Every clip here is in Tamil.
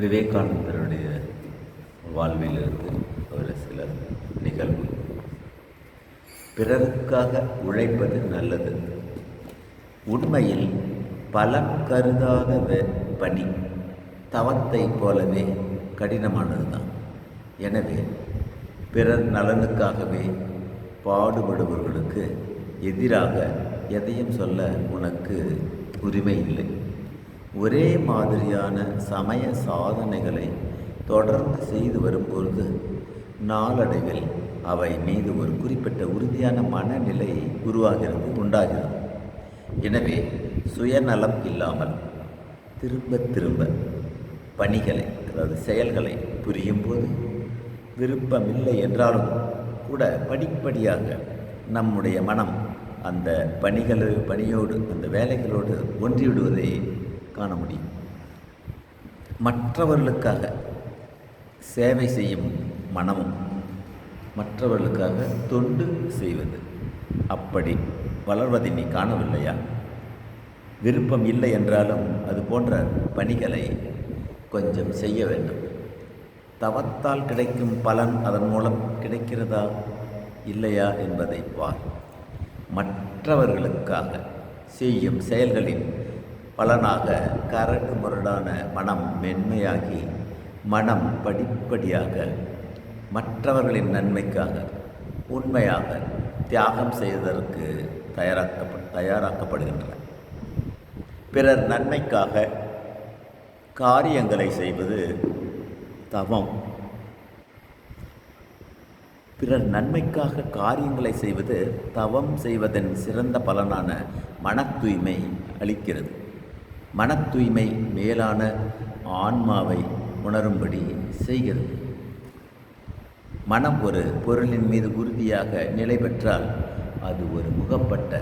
விவேகானந்தருடைய வாழ்விலிருந்து ஒரு சில நிகழ்வு. பிறருக்காக உழைப்பது நல்லது. உண்மையில் பலம் கருதாத வே- பணி. தவத்தை போலவே கடினமானதுதான். எனவே பிறர் நலனுக்காகவே பாடுபடுபவர்களுக்கு எதிராக எதையும் சொல்ல உனக்கு உரிமை இல்லை ஒரே மாதிரியான சமய சாதனைகளை தொடர்ந்து செய்து வரும்பொழுது நாளடைவில் அவை மீது ஒரு குறிப்பிட்ட உறுதியான மனநிலை உருவாகிறது உண்டாகிறது. எனவே சுயநலம் இல்லாமல் திரும்ப திரும்ப பணிகளை அதாவது செயல்களை புரியும் போது விருப்பமில்லை என்றாலும் கூட படிப்படியாக நம்முடைய மனம் அந்த பணிகள் பணியோடு அந்த வேலைகளோடு ஒன்றிவிடுவதை காண முடியும். மற்றவர்களுக்காக சேவை செய்யும் மனமும் மற்றவர்களுக்காக தொண்டு செய்வது. அப்படி வளர்வதை நீ காணவில்லையா? விருப்பம் இல்லை என்றாலும் அது போன்ற பணிகளை கொஞ்சம் செய்ய வேண்டும். தவத்தால் கிடைக்கும் பலன் அதன் மூலம் கிடைக்கிறதா? இல்லையா என்பதை பார். மற்றவர்களுக்காக செய்யும் செயல்களின் பலனாக கரடு முரடான மனம் மென்மையாகி மனம் படிப்படியாக மற்றவர்களின் நன்மைக்காக உண்மையாக தியாகம் செய்வதற்கு தயாராக்கப்ப தயாராக்கப்படுகின்றன. பிறர் நன்மைக்காக காரியங்களை செய்வது தவம். பிறர் நன்மைக்காக காரியங்களை செய்வது தவம் செய்வதன் சிறந்த பலனான மன தூய்மை அளிக்கிறது. மன தூய்மை மேலான ஆன்மாவை உணரும்படி செய்கிறது. மனம் ஒரு பொருளின் மீது உறுதியாக நிலை பெற்றால் அது ஒரு முகப்பட்ட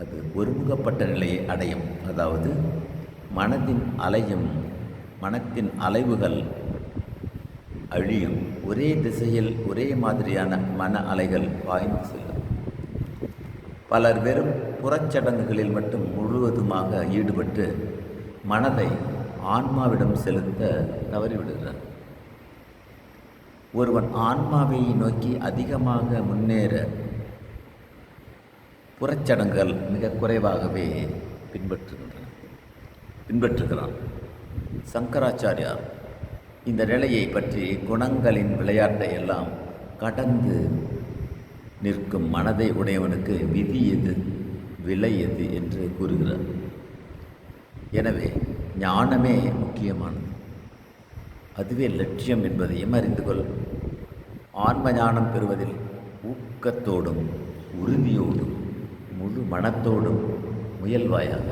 அது ஒருமுகப்பட்ட நிலையை அடையும். அதாவது மனதின் அலையும் மனத்தின் அலைவுகள் அழியும். ஒரே திசையில் ஒரே மாதிரியான மன அலைகள் பாய்ந்து செல்லும். பலர் வெறும் புறச்சடங்குகளில் மட்டும் முழுவதுமாக ஈடுபட்டு மனதை ஆன்மாவிடம் செலுத்த தவறிவிடுகிறார். ஒருவன் ஆன்மாவை நோக்கி அதிகமாக முன்னேற புறச்சடங்குகள் மிக குறைவாகவே பின்பற்றுகின்றன. பின்பற்றுகிறான். சங்கராச்சாரியார் இந்த நிலையை பற்றி குணங்களின் விளையாட்டை எல்லாம் கடந்து நிற்கும் மனதை உடையவனுக்கு விதி எது? விலை எது? என்று கூறுகிறார். எனவே ஞானமே முக்கியமானது. அதுவே லட்சியம் என்பதையும் அறிந்து கொள். ஆன்ம ஞானம் பெறுவதில் ஊக்கத்தோடும் உறுதியோடும் முழு மனத்தோடும் முயல்வாயாக.